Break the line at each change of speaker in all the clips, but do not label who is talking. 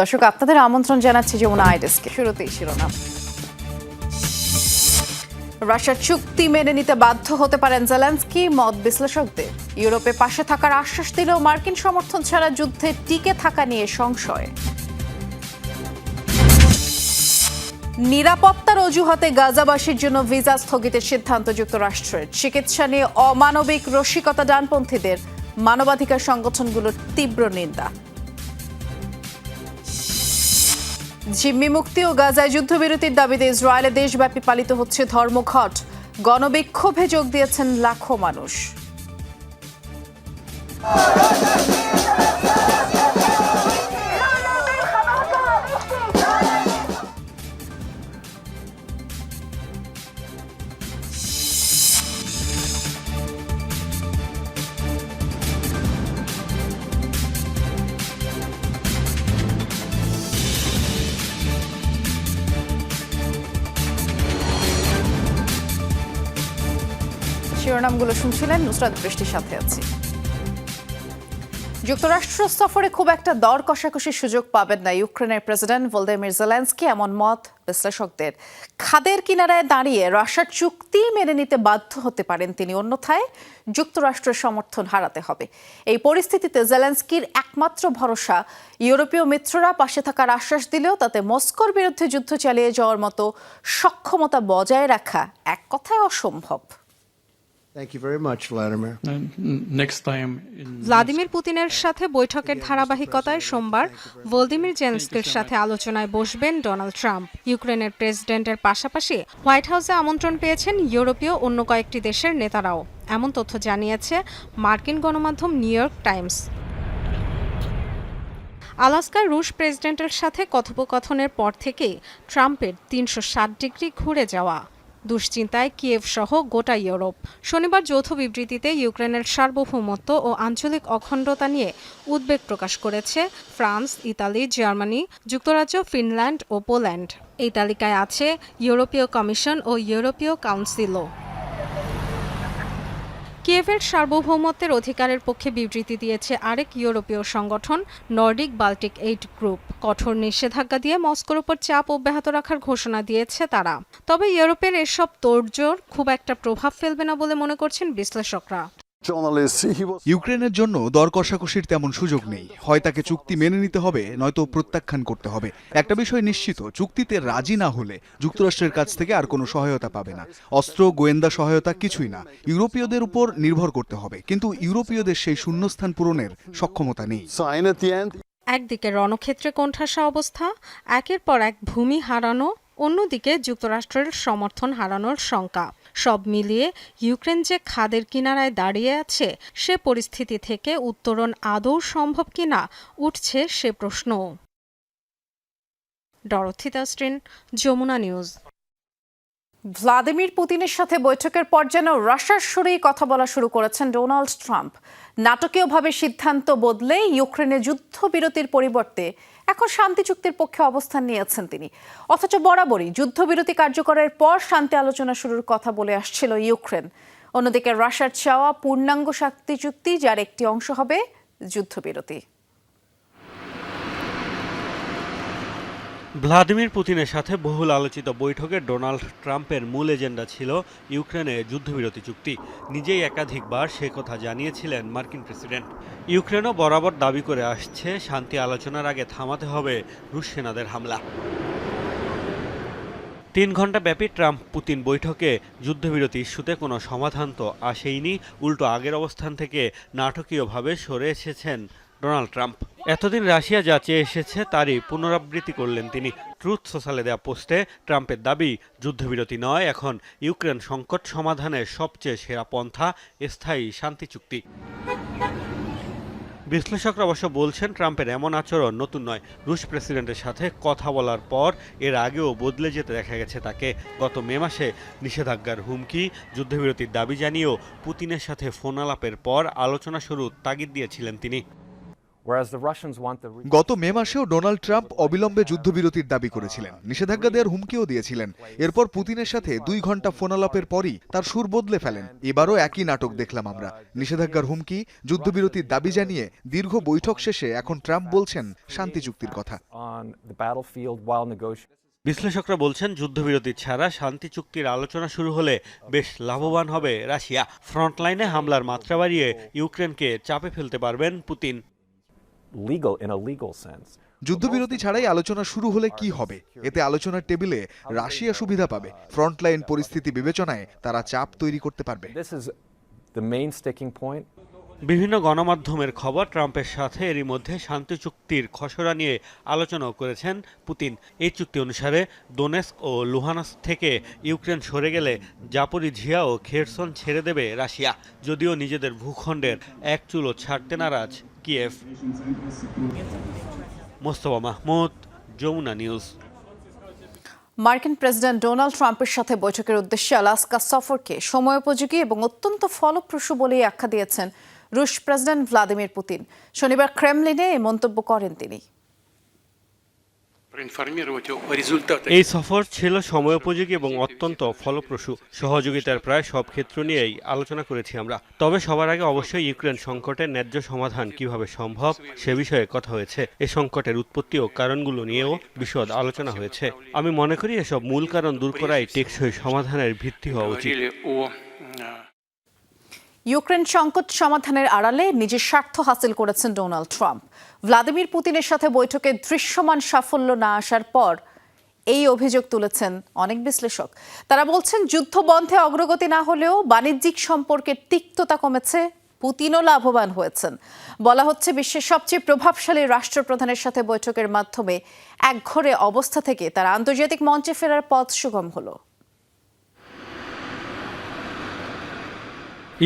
দর্শক, আপনাদের আমন্ত্রণ জানাচ্ছি যমুনা আইডেসকে। শুরুতেই শিরোনাম। রাশিয়ার চুক্তি মেনে নিতে বাধ্য হতে পারেন জেলেন্সকি মত বিশ্লেষকদের। ইউরোপে পাশে থাকার আশ্বাস দিলেও মার্কিন সমর্থন ছাড়া যুদ্ধে টিকে থাকা নিয়ে সংশয়। নিরাপত্তার অজুহাতে গাজাবাসীর জন্য ভিসা স্থগিতের সিদ্ধান্ত যুক্তরাষ্ট্রের। চিকিৎসা নিয়ে অমানবিক রসিকতা ডানপন্থীদের। মানবাধিকার সংগঠনগুলোর তীব্র নিন্দা। জিম্মি মুক্তি ও গাজায় যুদ্ধবিরতির দাবিতে ইসরায়েলে দেশব্যাপী পালিত হচ্ছে ধর্মঘট। গণবিক্ষোভে যোগ দিয়েছেন লাখো মানুষ। শিরোনামগুলো শুনছিলেন নুসরাত বৃষ্টির সাথে আছি। যুক্তরাষ্ট্র সফরে খুব একটা দর কষাকষির সুযোগ পাবেন না ইউক্রেনের প্রেসিডেন্ট ভোলদেমির জেলেন্সকি, এমন মত বিশ্লেষকদের। খাদের কিনারায় দাঁড়িয়ে রাশিয়ার চুক্তি মেনে নিতে বাধ্য হতে পারেন তিনি, অন্যথায় যুক্তরাষ্ট্রের সমর্থন হারাতে হবে। এই পরিস্থিতিতে জেলেন্সকির একমাত্র ভরসা, ইউরোপীয় মিত্ররা পাশে থাকার আশ্বাস দিলেও তাতে মস্কোর বিরুদ্ধে যুদ্ধ চালিয়ে যাওয়ার মতো সক্ষমতা বজায় রাখা এক কথায় অসম্ভব।
ভ্লাদিমির পুতিনের সাথে বৈঠকের ধারাবাহিকতায় সোমবার ভলদিমির জেলেন্সকির সাথে আলোচনায় বসবেন ডোনাল্ড ট্রাম্প ইউক্রেনের প্রেসিডেন্টের পাশাপাশি হোয়াইট হাউসে আমন্ত্রণ পেয়েছেন ইউরোপীয় অন্য কয়েকটি দেশের নেতারাও। এমন তথ্য জানিয়েছে মার্কিন গণমাধ্যম নিউ ইয়র্ক টাইমস আলাস্কার রুশ প্রেসিডেন্টের সাথে কথোপকথনের পর থেকেই ট্রাম্পের তিনশো ষাট ডিগ্রি ঘুরে যাওয়া। দুশ্চিন্তায় কিয়েভ সহ গোটা ইউরোপ। শনিবার যৌথ বিবৃতিতে ইউক্রেনের সার্বভৌমত্ব ও আঞ্চলিক অখণ্ডতা নিয়ে উদ্বেগ প্রকাশ করেছে ফ্রান্স, ইতালি, জার্মানি, যুক্তরাজ্য, ফিনল্যান্ড ও পোল্যান্ড। এই তালিকায় আছে ইউরোপীয় কমিশন ও ইউরোপীয় কাউন্সিলও। কিয়েভের সার্বভৌমত্বের অধিকারের পক্ষে বিবৃতি দিয়েছে আরেক ইউরোপীয় সংগঠন, নর্ডিক বাল্টিক এইড গ্রুপ। কঠোর নিষেধাজ্ঞা দিয়ে মস্কোর উপর চাপ অব্যাহত রাখার ঘোষণা দিয়েছে তারা। তবে ইউরোপের এসব তোড়জোড় খুব একটা প্রভাব ফেলবে না বলে মনে করছেন বিশ্লেষকরা।
ইউক্রেনের জন্য দর কষাকষির তেমন সুযোগ নেই। হয় তাকে চুক্তি মেনে নিতে হবে নয়তো প্রত্যাখ্যান করতে হবে। একটা বিষয় নিশ্চিত চুক্তিতে রাজি না হলে যুক্তরাষ্ট্রের কাছ থেকে আর কোনো সহায়তা পাবে না। অস্ত্র গোয়েন্দা সহায়তা কিছুই না। ইউরোপীয়দের উপর নির্ভর করতে হবে। কিন্তু ইউরোপীয়দের সেই শূন্যস্থান পূরণের সক্ষমতা নেই.
একদিকে রণক্ষেত্রে কোণঠাসা অবস্থা একের পর এক ভূমি হারানো অন্যদিকে যুক্তরাষ্ট্রের সমর্থন হারানোর শঙ্কা। সব মিলিয়ে ইউক্রেন যে খাদের কিনারায় দাঁড়িয়ে আছে, সে পরিস্থিতি থেকে উত্তরণ আদৌ সম্ভব কিনা উঠছে সে প্রশ্ন। স্ট্রিন যমুনা নিউজ।
ভ্লাদিমির পুতিনের সাথে বৈঠকের পর যেন রাশিয়ার সুরেই কথা বলা শুরু করেছেন ডোনাল্ড ট্রাম্প। নাটকীয়ভাবে সিদ্ধান্ত বদলে ইউক্রেনে যুদ্ধবিরতির পরিবর্তে এখন শান্তি চুক্তির পক্ষে অবস্থান নিয়েছেন তিনি। অথচ বরাবরই যুদ্ধবিরতি কার্যকরের পর শান্তি আলোচনা শুরুর কথা বলে আসছিল ইউক্রেন। অন্যদিকে রাশিয়ার চাওয়া পূর্ণাঙ্গ শান্তি চুক্তি, যার একটি অংশ হবে যুদ্ধবিরতি।
ভ্লাদিমির পুতিনের সাথে বহুল আলোচিত বৈঠকে ডোনাল্ড ট্রাম্পের মূল এজেন্ডা ছিল ইউক্রেনে যুদ্ধবিরতি চুক্তি। নিজেই একাধিকবার সে কথা জানিয়েছিলেন মার্কিন প্রেসিডেন্ট। ইউক্রেনও বরাবর দাবি করে আসছে, শান্তি আলোচনার আগে থামাতে হবে রুশ সেনাদের হামলা। তিন ঘণ্টা ব্যাপী ট্রাম্প পুতিন বৈঠকে যুদ্ধবিরতি ইস্যুতে কোনো সমাধান তো আসেইনি, উল্টো আগের অবস্থান থেকে নাটকীয়ভাবে সরে এসেছেন ডোনাল্ড ট্রাম্প। এতদিন রাশিয়া যা চেয়ে এসেছে, তারই পুনরাবৃত্তি করলেন তিনি। ট্রুথ সোশ্যালে দেওয়া পোস্টে, ট্রাম্পের দাবি, যুদ্ধবিরতি নয়, এখন ইউক্রেন সংকট সমাধানের সবচেয়ে সেরা পন্থা, স্থায়ী শান্তি চুক্তি। বিশ্লেষকরা অবশ্য বলছেন, ট্রাম্পের এমন আচরণ নতুন নয়। রুশ প্রেসিডেন্টের সাথে কথা বলার পর, এর আগেও বদলে যেতে দেখা গেছে তাকে। গত মে মাসে নিষেধাজ্ঞার হুমকি, যুদ্ধবিরতির দাবি জানিয়েও পুতিনের সাথে ফোন আলাপের পর আলোচনা শুরু তাগিদ দিয়েছিলেন তিনি।
গত মে মাসেও ডোনাল্ড ট্রাম্প অবিলম্বে যুদ্ধবিরতির দাবি করেছিলেন। নিষেধাজ্ঞা দেওয়ার হুমকিও দিয়েছিলেন। এরপর পুতিনের সাথে দুই ঘণ্টা ফোনালাপের পরই তার সুর বদলে ফেলেন। এবারও একই নাটক দেখলাম আমরা। নিষেধাজ্ঞার হুমকি যুদ্ধবিরতির দাবি জানিয়ে দীর্ঘ বৈঠক শেষে এখন ট্রাম্প বলছেন শান্তি চুক্তির কথা.
বিশ্লেষকরা বলছেন যুদ্ধবিরতি ছাড়া শান্তি চুক্তির আলোচনা শুরু হলে বেশ লাভবান হবে রাশিয়া। ফ্রন্টলাইনে হামলার মাত্রা বাড়িয়ে ইউক্রেনকে চাপে ফেলতে পারবেন পুতিন।
যুদ্ধবিরতি ছাড়াই আলোচনা শুরু হলে কি হবে? এতে আলোচনার টেবিলে রাশিয়া সুবিধা পাবে। ফ্রন্টলাইন পরিস্থিতি বিবেচনায় তারা চাপ তৈরি করতে পারবে।
বিভিন্ন গণমাধ্যমের খবর ট্রাম্পের সাথে এরই মধ্যে শান্তি চুক্তির খসড়া নিয়ে আলোচনাও করেছেন পুতিন। এই চুক্তি অনুসারে দোনেস্ক ও লুহানস্ক থেকে ইউক্রেন সরে গেলে জাপরিঝিয়া ও খেরসন ছেড়ে দেবে রাশিয়া। যদিও নিজেদের ভূখণ্ডের এক চুলও ছাড়তে নারাজ কিয়েভ মোস্তফা মাহমুদ, যমুনা নিউজ।
মার্কিন প্রেসিডেন্ট ডোনাল্ড ট্রাম্পের সাথে বৈঠকের উদ্দেশ্যে আলাস্কা সফরকে সময়োপযোগী এবং অত্যন্ত ফলপ্রসূ বলেই আখ্যা দিয়েছেন রুশ প্রেসিডেন্ট ভ্লাদিমির পুতিন। শনিবার ক্রেমলিনে এই মন্তব্য করেন তিনি।
এই সফর ছিল সময়োপযোগী এবং অত্যন্ত ফলপ্রসূ। সহযোগিতার প্রায় সব ক্ষেত্র নিয়েই আলোচনা করেছি আমরা। তবে সবার আগে অবশ্যই ইউক্রেন সংকটের ন্যায্য সমাধান কীভাবে সম্ভব সে বিষয়ে কথা হয়েছে। এ সংকটের উৎপত্তি ও কারণগুলো নিয়েও বিশদ আলোচনা হয়েছে। আমি মনে করি এসব মূল কারণ দূর করাই টেকসই সমাধানের ভিত্তি হওয়া উচিত।
ইউক্রেন সংকট সমাধানের আড়ালে নিজের স্বার্থ হাসিল করেছেন ডোনাল্ড ট্রাম্প। ভ্লাদিমির পুতিনের সাথে বৈঠকে দৃশ্যমান সাফল্য না আসার পর এই অভিযোগ তুলেছেন অনেক বিশ্লেষক। তারা বলছেন যুদ্ধ বন্ধে অগ্রগতি না হলেও বাণিজ্যিক সম্পর্কের তিক্ততা কমেছে, পুতিনও লাভবান হয়েছেন। বলা হচ্ছে, বিশ্বের সবচেয়ে প্রভাবশালী রাষ্ট্রপ্রধানের সাথে বৈঠকের মাধ্যমে একঘরে অবস্থা থেকে তারা আন্তর্জাতিক মঞ্চে ফেরার পথ সুগম হলো।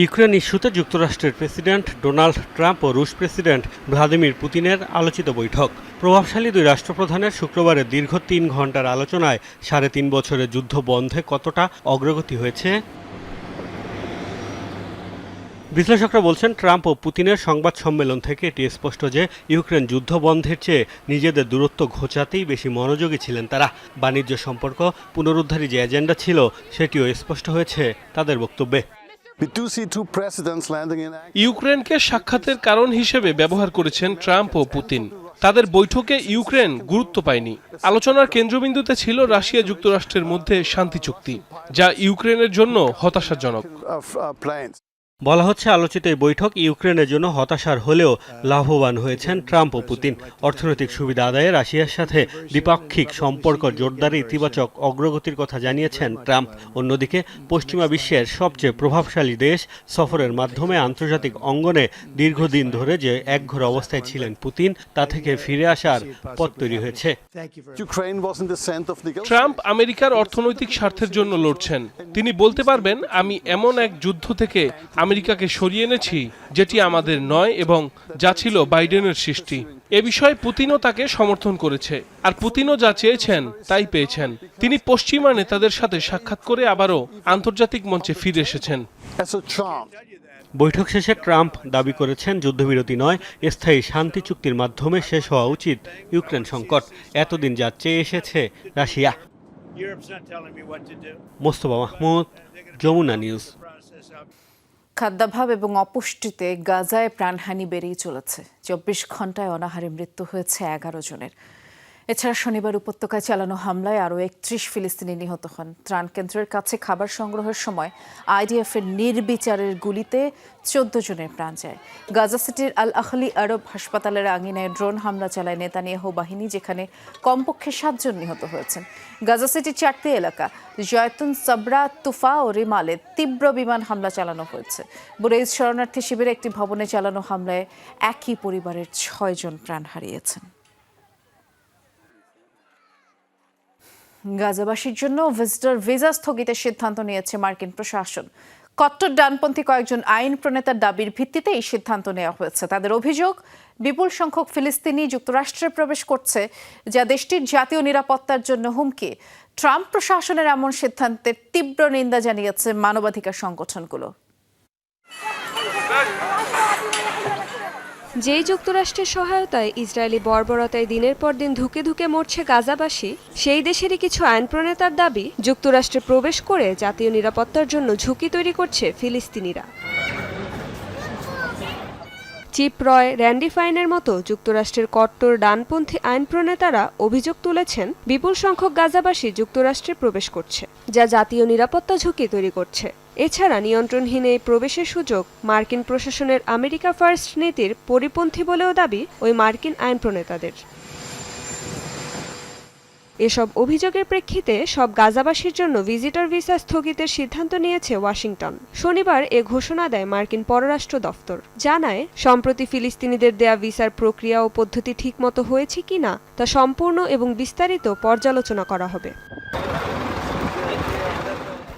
ইউক্রেন ইস্যুতে যুক্তরাষ্ট্রের প্রেসিডেন্ট ডোনাল্ড ট্রাম্প ও রুশ প্রেসিডেন্ট ভ্লাদিমির পুতিনের আলোচিত বৈঠক। প্রভাবশালী দুই রাষ্ট্রপ্রধানের শুক্রবারের দীর্ঘ তিন ঘণ্টার আলোচনায় সাড়ে তিন বছরের যুদ্ধ বন্ধে কতটা অগ্রগতি হয়েছে? বিশ্লেষকরা বলছেন, ট্রাম্প ও পুতিনের সংবাদ সম্মেলন থেকে এটি স্পষ্ট যে ইউক্রেন যুদ্ধ বন্ধের চেয়ে নিজেদের দূরত্ব ঘোচাতেই বেশি মনোযোগী ছিলেন তারা। বাণিজ্য সম্পর্ক পুনরুদ্ধারী যে এজেন্ডা ছিল, সেটিও স্পষ্ট হয়েছে তাদের বক্তব্যে।
ইউক্রেনকে সাক্ষাতের কারণ হিসেবে ব্যবহার করেছেন ট্রাম্প ও পুতিন। তাদের বৈঠকে ইউক্রেন গুরুত্ব পায়নি। আলোচনার কেন্দ্রবিন্দুতে ছিল রাশিয়া যুক্তরাষ্ট্রের মধ্যে শান্তি চুক্তি যা ইউক্রেনের জন্য হতাশাজনক।
Uh.
বলা হচ্ছে আলোচিত এই বৈঠক ইউক্রেনের জন্য হতাশার হলেও লাভবান হয়েছেন ট্রাম্প ও পুতিন। অর্থনৈতিক সুবিধা আদায়ে রাশিয়ার সাথে দ্বিপাক্ষিক সম্পর্ক জোরদারে ইতিবাচক অগ্রগতির কথা জানিয়েছেন ট্রাম্প। অন্যদিকে পশ্চিমা বিশ্বের সবচেয়ে প্রভাবশালী দেশ সফরের মাধ্যমে আন্তর্জাতিক অঙ্গনে দীর্ঘদিন ধরে যে একঘর অবস্থায় ছিলেন পুতিন তা থেকে ফিরে আসার পথ তৈরি হয়েছে.
ট্রাম্প আমেরিকার অর্থনৈতিক স্বার্থের জন্য লড়ছেন। তিনি বলতে পারবেন আমি এমন এক যুদ্ধ থেকে আমেরিকাকে সরিয়ে এনেছি, যেটি আমাদের নয় এবং যা ছিল বাইডেনের সৃষ্টি। এ বিষয়ে পুতিনও তাকে সমর্থন করেছে, আর পুতিনও যা চেয়েছেন তাই পেয়েছেন। তিনি পশ্চিমা নেতাদের সাথে সাক্ষাৎ করে আবারও আন্তর্জাতিক মঞ্চে ফিরে এসেছেন.
বৈঠক শেষে ট্রাম্প দাবি করেছেন, যুদ্ধবিরতি নয়, স্থায়ী শান্তি চুক্তির মাধ্যমে শেষ হওয়া উচিত ইউক্রেন সংকট। এতদিন যা চেয়ে এসেছে, রাশিয়া। মোস্তফা মাহমুদ, যমুনা নিউজ।
খাদ্যাভাব এবং অপুষ্টিতে গাজায় প্রাণহানি বেড়েই চলেছে। চব্বিশ ঘন্টায় অনাহারে মৃত্যু হয়েছে এগারো জনের। এছাড়া শনিবার উপত্যকায় চালানো হামলায় আরও একত্রিশ ফিলিস্তিনি নিহত হন। ত্রাণ কেন্দ্রের কাছে খাবার সংগ্রহের সময় আইডিএফ এর নির্বিচারের গুলিতে চোদ্দ জনের প্রাণ যায়। গাজা সিটির আল আহলি আরব হাসপাতালের আঙিনায় ড্রোন হামলা চালায় নেতানিয়াহু বাহিনী, যেখানে কমপক্ষে সাতজন নিহত হয়েছেন। গাজা সিটির চারটি এলাকা, জয়তুন, সাবরা, তুফা ও রিমালে তীব্র বিমান হামলা চালানো হয়েছে। বুরেইজ শরণার্থী শিবিরে একটি ভবনে চালানো হামলায় একই পরিবারের ছয়জন প্রাণ হারিয়েছেন। গাজাবাসীর জন্য ভিজিটর ভিসা স্থগিতের সিদ্ধান্ত নিয়েছে মার্কিন প্রশাসন। কট্টর ডানপন্থী কয়েকজন আইন প্রণেতার দাবির ভিত্তিতে এই সিদ্ধান্ত নেওয়া হয়েছে। তাদের অভিযোগ, বিপুল সংখ্যক ফিলিস্তিনি যুক্তরাষ্ট্রে প্রবেশ করছে, যা দেশটির জাতীয় নিরাপত্তার জন্য হুমকি। ট্রাম্প প্রশাসনের এমন সিদ্ধান্তের তীব্র নিন্দা জানিয়েছে মানবাধিকার সংগঠনগুলো।
যেই যুক্তরাষ্ট্রের সহায়তায় ইসরায়েলি বর্বরতায় দিনের পর দিন ধুকে ধুকে মরছে গাজাবাসী, সেই দেশেরই কিছু আইন প্রণেতার দাবি, যুক্তরাষ্ট্রে প্রবেশ করে জাতীয় নিরাপত্তার জন্য ঝুঁকি তৈরি করছে ফিলিস্তিনিরা। চিপ রয় র্যান্ডি ফাইনের মতো যুক্তরাষ্ট্রের কট্টর ডানপন্থী আইন প্রণেতারা অভিযোগ তুলেছেন, বিপুল সংখ্যক গাজাবাসী যুক্তরাষ্ট্রে প্রবেশ করছে, যা জাতীয় নিরাপত্তা ঝুঁকি তৈরি করছে। এছাড়া নিয়ন্ত্রণহীন এই প্রবেশের সুযোগ মার্কিন প্রশাসনের আমেরিকা ফার্স্ট নীতির পরিপন্থী বলেও দাবি ওই মার্কিন আইন প্রণেতাদের এসব অভিযোগের প্রেক্ষিতে সব গাজাবাসীর জন্য ভিজিটর ভিসা স্থগিতের সিদ্ধান্ত নিয়েছে ওয়াশিংটন। শনিবার এ ঘোষণা দেয় মার্কিন পররাষ্ট্র দফতর। জানায়, সম্প্রতি ফিলিস্তিনিদের দেয়া ভিসার প্রক্রিয়া ও পদ্ধতি ঠিকমতো হয়েছে কিনা তা সম্পূর্ণ এবং বিস্তারিত পর্যালোচনা করা হবে।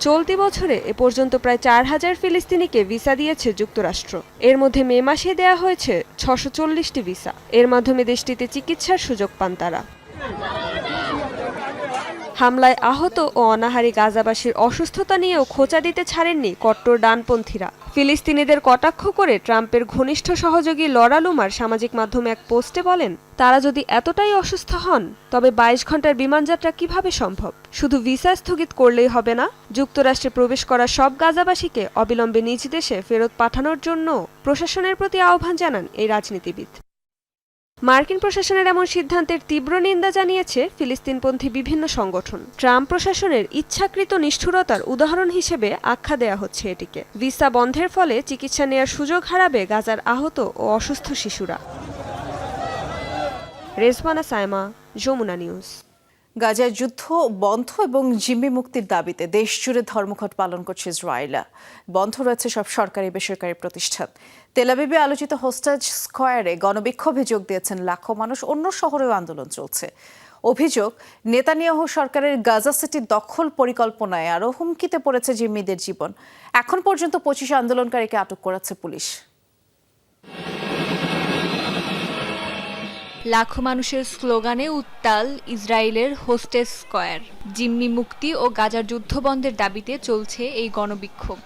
চলতি বছরে এ পর্যন্ত প্রায় চার হাজার ফিলিস্তিনিকে ভিসা দিয়েছে যুক্তরাষ্ট্র। এর মধ্যে মে মাসে দেয়া হয়েছে ছশো চল্লিশটি ভিসা। এর মাধ্যমে দেশটিতে চিকিৎসার সুযোগ পান তারা। হামলায় আহত ও অনাহারী গাজাবাসীর অসুস্থতা নিয়েও খোঁচা দিতে ছাড়েননি কট্টর ডানপন্থীরা। ফিলিস্তিনিদের কটাক্ষ করে ট্রাম্পের ঘনিষ্ঠ সহযোগী লরা লুমার সামাজিক মাধ্যমে এক পোস্টে বলেন, তারা যদি এতটাই অসুস্থ হন, তবে বাইশ ঘণ্টার বিমানযাত্রা কীভাবে সম্ভব? শুধু ভিসা স্থগিত করলেই হবে না, যুক্তরাষ্ট্রে প্রবেশ করা সব গাজাবাসীকে অবিলম্বে নিজ দেশে ফেরত পাঠানোর জন্য প্রশাসনের প্রতি আহ্বান জানান এই রাজনীতিবিদ। মার্কিন প্রশাসনের এমন সিদ্ধান্তের তীব্র নিন্দা জানিয়েছে ফিলিস্তিনপন্থী বিভিন্ন সংগঠন। ট্রাম্প প্রশাসনের ইচ্ছাকৃত নিষ্ঠুরতার উদাহরণ হিসেবে আখ্যা দেয়া হচ্ছে এটিকে। ভিসা বন্ধের ফলে চিকিৎসা নেয়ার সুযোগ হারাবে গাজার আহত ও অসুস্থ শিশুরা। রেজমানা সায়মা, যমুনা নিউজ।
গাজার যুদ্ধ বন্ধ এবং জিম্মি মুক্তির দাবিতে দেশ জুড়ে ধর্মঘট পালন করছে ইসরায়েলা বন্ধ রয়েছে সব সরকারি বেসরকারি প্রতিষ্ঠান। তেলাবিবে আলোচিত হোস্টেজ স্কোয়ারে গণবিক্ষোভে যোগ দিয়েছেন লাখো মানুষ, অন্য শহরেও আন্দোলন চলছে। অভিযোগ, নেতানিয়াহু সরকারের গাজা সিটি দখল পরিকল্পনায় আরও হুমকিতে পড়েছে জিম্মিদের জীবন। এখন পর্যন্ত পঁচিশ আন্দোলনকারীকে আটক করেছে পুলিশ।
লাখো মানুষের স্লোগানে উত্তাল ইসরায়েলের হোস্টেস স্কয়ার। জিম্মি মুক্তি ও গাজার যুদ্ধবন্ধের দাবিতে চলছে এই গণবিক্ষোভ।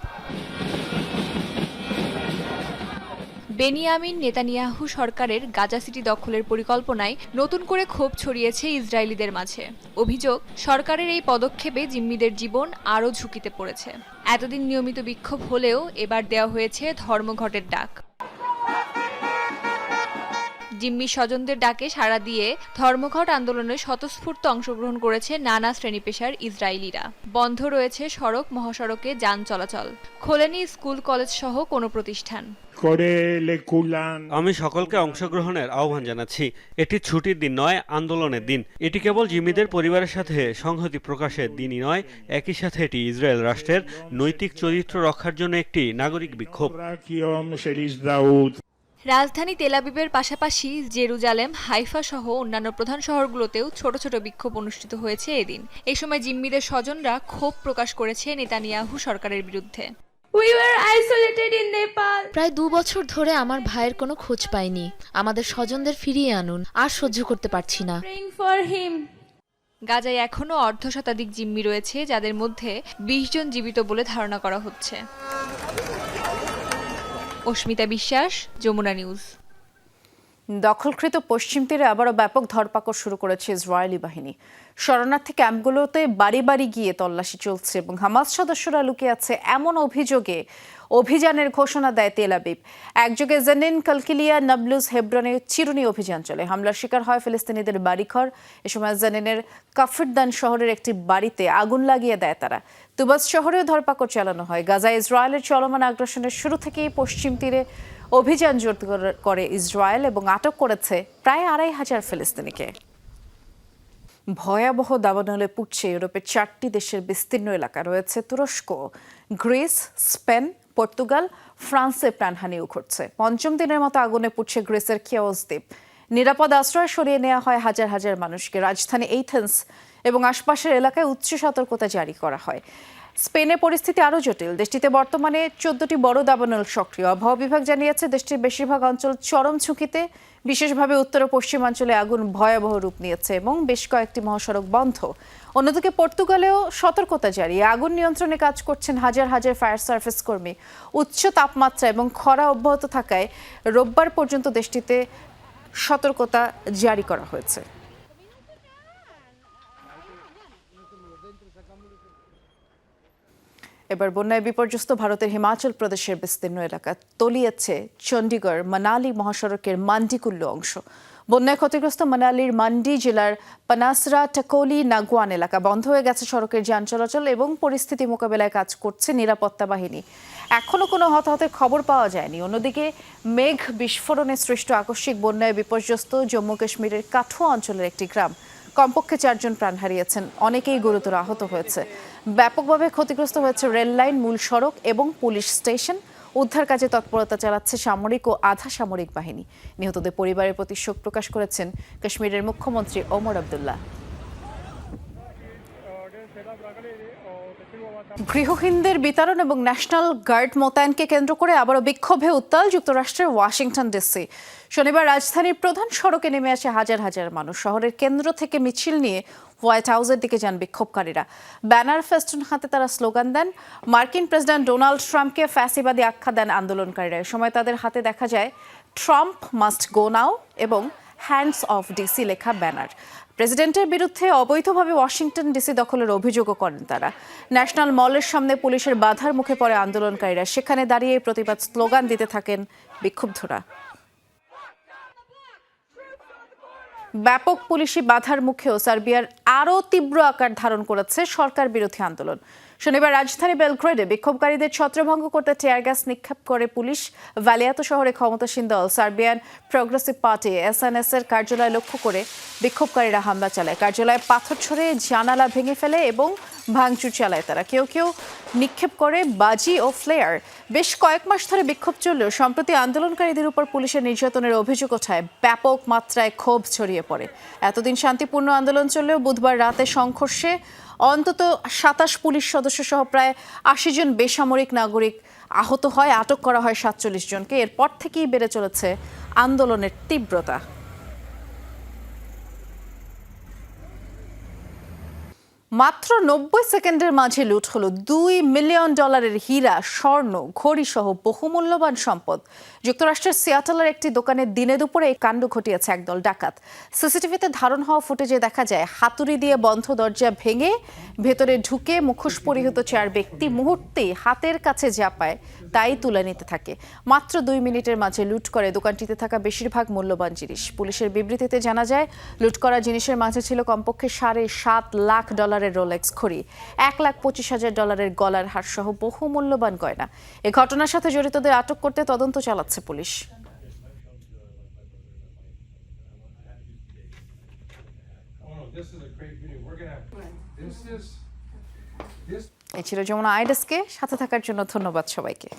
বেনিয়ামিন নেতানিয়াহু সরকারের গাজা সিটি দখলের পরিকল্পনায় নতুন করে ক্ষোভ ছড়িয়েছে ইসরায়েলিদের মাঝে। অভিযোগ, সরকারের এই পদক্ষেপে জিম্মিদের জীবন আরও ঝুঁকিতে পড়েছে। এতদিন নিয়মিত বিক্ষোভ হলেও এবার দেওয়া হয়েছে ধর্মঘটের ডাক। জিম্মি স্বজনদের ডাকে সাড়া দিয়ে ধর্মঘট আন্দোলনে স্বতঃস্ফূর্ত অংশগ্রহণ করেছে নানা শ্রেণি পেশার ইসরায়েলিরা। বন্ধ রয়েছে সড়ক মহাসড়কে যান চলাচল। খোলেনি স্কুল কলেজ সহ কোনো প্রতিষ্ঠান।
আমি সকলকে অংশগ্রহণের আহ্বান জানাচ্ছি। এটি ছুটির দিন নয় আন্দোলনের দিন। এটি কেবল জিম্মিদের পরিবারের সাথে সংহতি প্রকাশের দিনই নয় একই সাথে এটি ইসরায়েল রাষ্ট্রের নৈতিক চরিত্র রক্ষার জন্য একটি নাগরিক বিক্ষোভ।
রাজধানী তেলাবিবের পাশাপাশি জেরুজালেম হাইফা সহ অন্যান্য প্রধান শহরগুলোতেও ছোট ছোট বিক্ষোভ অনুষ্ঠিত হয়েছে এদিন। এই সময় জিম্মিদের স্বজনরা ক্ষোভ প্রকাশ করেছে নেতানিয়াহু সরকারের বিরুদ্ধে।
প্রায় দু বছর ধরে আমার ভাইয়ের কোনো খোঁজ পাইনি। আমাদের স্বজনদের ফিরিয়ে আনুন আর সহ্য করতে পারছি না।
গাজায় এখনও অর্ধ শতাধিক জিম্মি রয়েছে যাদের মধ্যে বিশ জন জীবিত বলে ধারণা করা হচ্ছে। অস্মিতা বিশ্বাস যমুনা নিউজ।
দখলকৃত পশ্চিম তীরে আবারও ব্যাপক ধরপাকড় শুরু করেছে ইসরায়েলি বাহিনী। শরণার্থী ক্যাম্পগুলোতে বাড়ি বাড়ি গিয়ে তল্লাশি চলছে এবং হামাস সদস্যরা লুকিয়ে আছে এমন অভিযোগে। অভিযানের ঘোষণা দেয় তেল আবিব। একযোগে জেনিন কালকিলিয়া নাবলুজ হেব্রনে চিরুনি অভিযান চলে। হামলার শিকার হয় ফিলিস্তিনিদের বাড়িঘর। এ সময় জেনিনের কাফিরদান শহরের একটি বাড়িতে আগুন লাগিয়ে দেয় তারা। তুবাস শহরেও ধরপাকড় চালানো হয়। গাজা ইসরায়েলের চলমান আগ্রাসনের শুরু থেকেই পশ্চিম তীরে অভিযান জোর করে ইসরায়েল এবং আটক করেছে প্রায় আড়াই হাজার ফিলিস্তিনিকে। ভয়াবহ দাবানলে পুড়ছে ইউরোপের চারটি দেশের বিস্তীর্ণ এলাকা। রয়েছে তুরস্ক, গ্রিস, স্পেন, পর্তুগাল, ফ্রান্সে প্রাণহানিও ঘটছে। পঞ্চম দিনের মতো আগুনে পুড়ছে গ্রিসের কেওস দ্বীপ। নিরাপদ আশ্রয় সরিয়ে নেওয়া হয় হাজার হাজার মানুষকে। রাজধানী এইথেন্স এবং আশপাশের এলাকায় উচ্চ সতর্কতা জারি করা হয়। স্পেনে পরিস্থিতি আরও জটিল। দেশটিতে বর্তমানে চোদ্দটি বড় দাবানল সক্রিয়। আবহাওয়া বিভাগ জানিয়েছে, দেশটির বেশিরভাগ অঞ্চল চরম ঝুঁকিতে, বিশেষভাবে উত্তর ও পশ্চিমাঞ্চলে আগুন ভয়াবহ রূপ নিয়েছে এবং বেশ কয়েকটি মহাসড়ক বন্ধ। অন্যদিকে পর্তুগালেও সতর্কতা জারি। আগুন নিয়ন্ত্রণে কাজ করছেন হাজার হাজার ফায়ার সার্ভিস কর্মী। উচ্চ তাপমাত্রা এবং খরা অব্যাহত থাকায় রোববার পর্যন্ত দেশটিতে সতর্কতা জারি করা হয়েছে। এবার বন্যায় বিপর্যস্ত ভারতের হিমাচল প্রদেশের বিস্তীর্ণ এলাকা তলিয়েছে চণ্ডীগড় মানালি মহাসড়কের মান্ডিকুল্লু অংশ। বন্যায় ক্ষতিগ্রস্ত মানালির মান্ডি জেলার পানাসরা, টাকোলি, নাগুয়ান এলাকা বন্ধ হয়ে গেছে সড়কের যান চলাচল এবং পরিস্থিতি মোকাবেলায় কাজ করছে নিরাপত্তা বাহিনী। এখনও কোনো হতাহতের খবর পাওয়া যায়নি। অন্যদিকে মেঘ বিস্ফোরণে সৃষ্ট আকস্মিক বন্যায় বিপর্যস্ত জম্মু কাশ্মীরের কাঠুয়া অঞ্চলের একটি গ্রাম কমপক্ষে চারজন প্রাণ হারিয়েছেন। অনেকেই গুরুতর আহত হয়েছে। ব্যাপকভাবে ক্ষতিগ্রস্ত হয়েছে রেল লাইন মূল সড়ক এবং পুলিশ স্টেশন। উদ্ধার কাজে তৎপরতা চালাচ্ছে সামরিক ও আধা সামরিক বাহিনী। নিহতদের পরিবারের প্রতি শোক প্রকাশ করেছেন কাশ্মীরের মুখ্যমন্ত্রী ওমর আবদুল্লাহ। গৃহহীনদের বিতরণ এবং ন্যাশনাল গার্ড মোতায়েনকে কেন্দ্র করে আবারও বিক্ষোভে উত্তাল যুক্তরাষ্ট্রের ওয়াশিংটন ডিসি। শনিবার রাজধানীর প্রধান সড়কে নেমে আসে হাজার হাজার মানুষ। শহরের কেন্দ্র থেকে মিছিল নিয়ে হোয়াইট হাউসের দিকে যান বিক্ষোভকারীরা। ব্যানার ফেস্টুন হাতে তারা স্লোগান দেন, মার্কিন প্রেসিডেন্ট ডোনাল্ড ট্রাম্পকে ফ্যাসিবাদী আখ্যা দেন আন্দোলনকারীরা। এ সময় তাদের হাতে দেখা যায়, ট্রাম্প মাস্ট গো নাও এবং হ্যান্ডস অফ ডিসি লেখা ব্যানার। প্রেসিডেন্টের বিরুদ্ধে অবৈধভাবে ওয়াশিংটন ডিসি দখলের অভিযোগও করেন তারা। ন্যাশনাল মলের সামনে পুলিশের বাধার মুখে পড়ে আন্দোলনকারীরা। সেখানে দাঁড়িয়ে প্রতিবাদ স্লোগান দিতে থাকেন বিক্ষুব্ধরা। ব্যাপক পুলিশি বাধার মুখেও সার্বিয়ার আরও তীব্র আকার ধারণ করেছে সরকার বিরোধী আন্দোলন। শনিবার রাজধানী বেলগ্রেডে বিক্ষোভকারীদের ছত্রভঙ্গ করতে টিয়ার গ্যাস নিক্ষেপ করে পুলিশ। ভ্যালিয়াতো শহরে ক্ষমতাসীন দল, সার্বিয়ান প্রগ্রেসিভ পার্টি এসএনএস এর কার্যালয় লক্ষ্য করে বিক্ষোভকারীরা হামলা চালায়। কার্যালয়ে পাথর ছড়ে জানালা ভেঙে ফেলে এবং ভাঙচুর চালায় তারা। কেউ কেউ নিক্ষেপ করে বাজি ও ফ্লেয়ার। বেশ কয়েক মাস ধরে বিক্ষোভ চললেও সম্প্রতি আন্দোলনকারীদের উপর পুলিশের নির্যাতনের অভিযোগ ওঠায় ব্যাপক মাত্রায় ক্ষোভ ছড়িয়ে পড়ে। এতদিন শান্তিপূর্ণ আন্দোলন চললেও বুধবার রাতে সংঘর্ষে অন্তত সাতাশ পুলিশ সদস্য সহ প্রায় আশি জন বেসামরিক নাগরিক আহত হয়, আটক করা হয় সাতচল্লিশ জনকে। এরপর থেকেই বেড়ে চলেছে আন্দোলনের তীব্রতা। মাত্র নব্বই সেকেন্ডের মাঝে লুট হলো দুই মিলিয়ন ডলারের হীরা, স্বর্ণ ঘড়ি সহ বহুমূল্যবান সম্পদ। যুক্তরাষ্ট্রের সিয়াটলের একটি দোকানে দিনে দুপুরে এই কাণ্ড ঘটিয়েছে একদল ডাকাত। সিসিটিভিতে ধারণ হওয়া ফুটেজে দেখা যায়, হাতুড়ি দিয়ে বন্ধ দরজা ভেঙে ভেতরে ঢুকে মুখোশ পরিহিত চার ব্যক্তি মুহূর্তেই হাতের কাছে যা পায় তাই তুলে নিতে থাকে। মাত্র দুই মিনিটের মাঝে লুট করে দোকানটিতে থাকা বেশিরভাগ মূল্যবান জিনিস। পুলিশের বিবৃতিতে জানা যায়, লুট করা জিনিসের মাঝে ছিল কমপক্ষে সাড়ে সাত লাখ ডলারের রোলেক্স ঘড়ি এক লাখ পঁচিশ হাজার ডলারের গলার হার সহ বহু মূল্যবান গয়না। এ ঘটনার সাথে জড়িতদের আটক করতে তদন্ত চালাচ্ছে পুলিশ। এই ছিল যমুনা আইডেসকে, সাথে থাকার জন্য ধন্যবাদ সবাইকে।